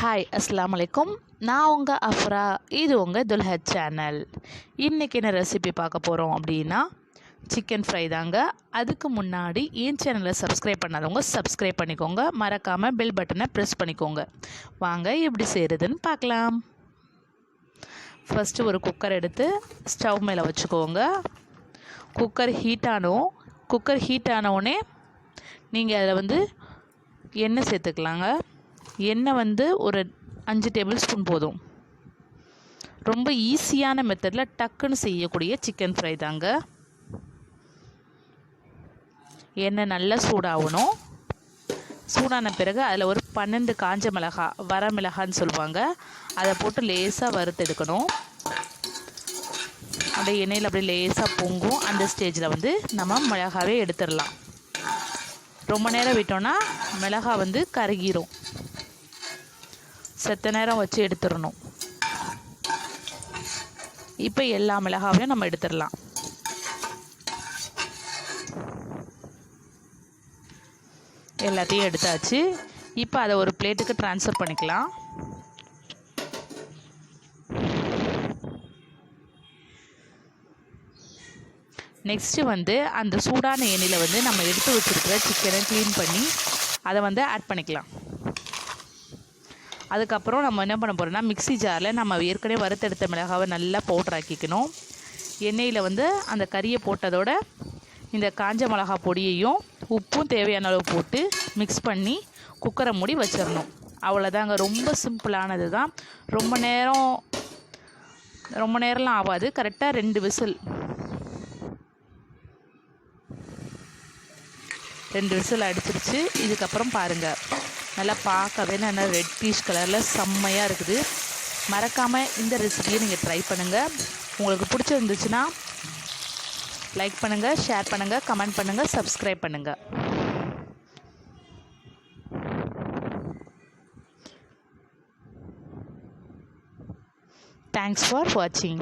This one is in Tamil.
ஹாய் அஸ்லாம் வலைக்கும் நான் உங்கள் அஃப்ரா இது உங்கள் துல்ஹத் சேனல் இன்றைக்கி என்ன ரெசிபி பார்க்க போகிறோம் அப்படின்னா சிக்கன் ஃப்ரை தாங்க. அதுக்கு முன்னாடி என் சேனலை சப்ஸ்கிரைப் பண்ணாதவங்க சப்ஸ்கிரைப் பண்ணிக்கோங்க. மறக்காமல் பெல் பட்டனை ப்ரெஸ் பண்ணிக்கோங்க. வாங்க எப்படி செய்கிறதுன்னு பார்க்கலாம். ஃபஸ்ட்டு ஒரு குக்கர் எடுத்து ஸ்டவ் மேலே வச்சுக்கோங்க. குக்கர் ஹீட் ஆனோம். குக்கர் ஹீட் ஆனவுடனே நீங்கள் அதில் வந்து எண்ணெய் சேர்த்துக்கலாங்க. எண்ணெய் வந்து ஒரு அஞ்சு டேபிள் ஸ்பூன் போதும். ரொம்ப ஈஸியான மெத்தடில் டக்குன்னு செய்யக்கூடிய சிக்கன் ஃப்ரை தாங்க. எண்ணெய் நல்லா சூடாகணும் சூடான பிறகு அதில் ஒரு பன்னெண்டு காஞ்ச மிளகா வர மிளகான்னு சொல்லுவாங்க. அதை போட்டு லேசாக வறுத்தெடுக்கணும் அப்படியே எண்ணெயில் அப்படியே லேசாக பொங்கும். அந்த ஸ்டேஜில் வந்து நம்ம மிளகாவே எடுத்துடலாம். ரொம்ப நேரம் விட்டோன்னா மிளகா வந்து கருகிரும். செத்த நேரம் வச்சு எடுத்துடணும் இப்போ எல்லா மிளகாவையும் நம்ம எடுத்துடலாம். எல்லாத்தையும் எடுத்தாச்சு. இப்போ அதை ஒரு பிளேட்டுக்கு ட்ரான்ஸ்ஃபர் பண்ணிக்கலாம். நெக்ஸ்ட்டு வந்து அந்த சூடான எண்ணெயில் வந்து நம்ம எடுத்து வச்சுருக்கிற சிக்கனை க்ளீன் பண்ணி அதை வந்து ஆட் பண்ணிக்கலாம். அதுக்கப்புறம் நம்ம என்ன பண்ண போகிறோம்னா மிக்சி ஜாரில் நம்ம ஏற்கனவே வறுத்தெடுத்த மிளகாவை நல்லா பவுட்ராக்கிக்கணும் எண்ணெயில் வந்து அந்த கறியை போட்டதோட இந்த காஞ்ச மிளகா பொடியையும் உப்பும் தேவையான அளவு போட்டு மிக்ஸ் பண்ணி குக்கரை மூடி வச்சிடணும். அவ்வளோதாங்க ரொம்ப சிம்பிளானது தான் ரொம்ப நேரம் ரொம்ப நேரம்லாம் ஆகாது. கரெக்டாக ரெண்டு விசில். ரெண்டு விசில் அடிச்சிருச்சு. இதுக்கப்புறம் பாருங்கள் நல்லா பார்க்கவே நல்லா ரெட் பீச் கலரில் செம்மையாக இருக்குது. மறக்காமல் இந்த ரெசிபியை நீங்கள் ட்ரை பண்ணுங்கள் உங்களுக்கு பிடிச்சிருந்துச்சுன்னா லைக் பண்ணுங்கள் ஷேர் பண்ணுங்கள் கமெண்ட் பண்ணுங்கள் சப்ஸ்கிரைப் பண்ணுங்கள் தேங்க்ஸ் ஃபார் வாட்சிங்